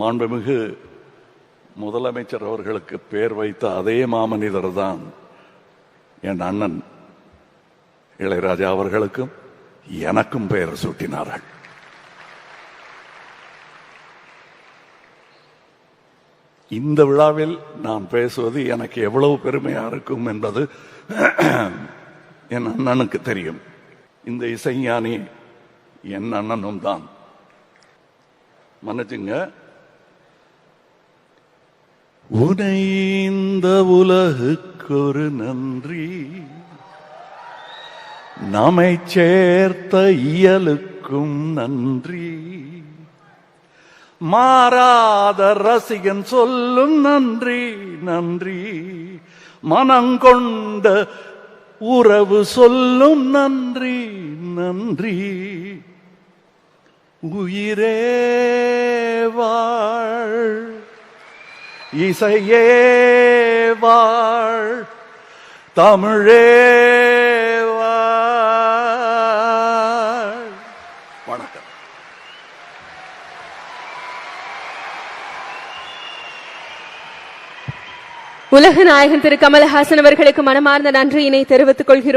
மாண்புமிகு முதலமைச்சர் அவர்களுக்கு பேர் வைத்த அதே மாமனிதர் தான் என் அண்ணன் இளையராஜா அவர்களுக்கும் எனக்கும் பெயர் சூட்டினார்கள். இந்த விழாவில் நான் பேசுவது எனக்கு எவ்வளவு பெருமையா இருக்கும் என்பது என் அண்ணனுக்கு தெரியும். இந்த இசைஞானி என் அண்ணனும் தான். மன்னிச்சுங்க உனை இந்த உலகுக்கொரு நன்றி. நம்மை சேர்த்த இயலுக்கும் நன்றி. மாறாத ரசிகன் சொல்லும் நன்றி நன்றி. மனங்கொண்ட உறவு சொல்லும் நன்றி நன்றி. உயிரே இசையே வாழ் தமிழே வணக்கம். உலக நாயகன் திரு கமலஹாசன் அவர்களுக்கு மனமார்ந்த நன்றியினை தெரிவித்துக் கொள்கிறோம்.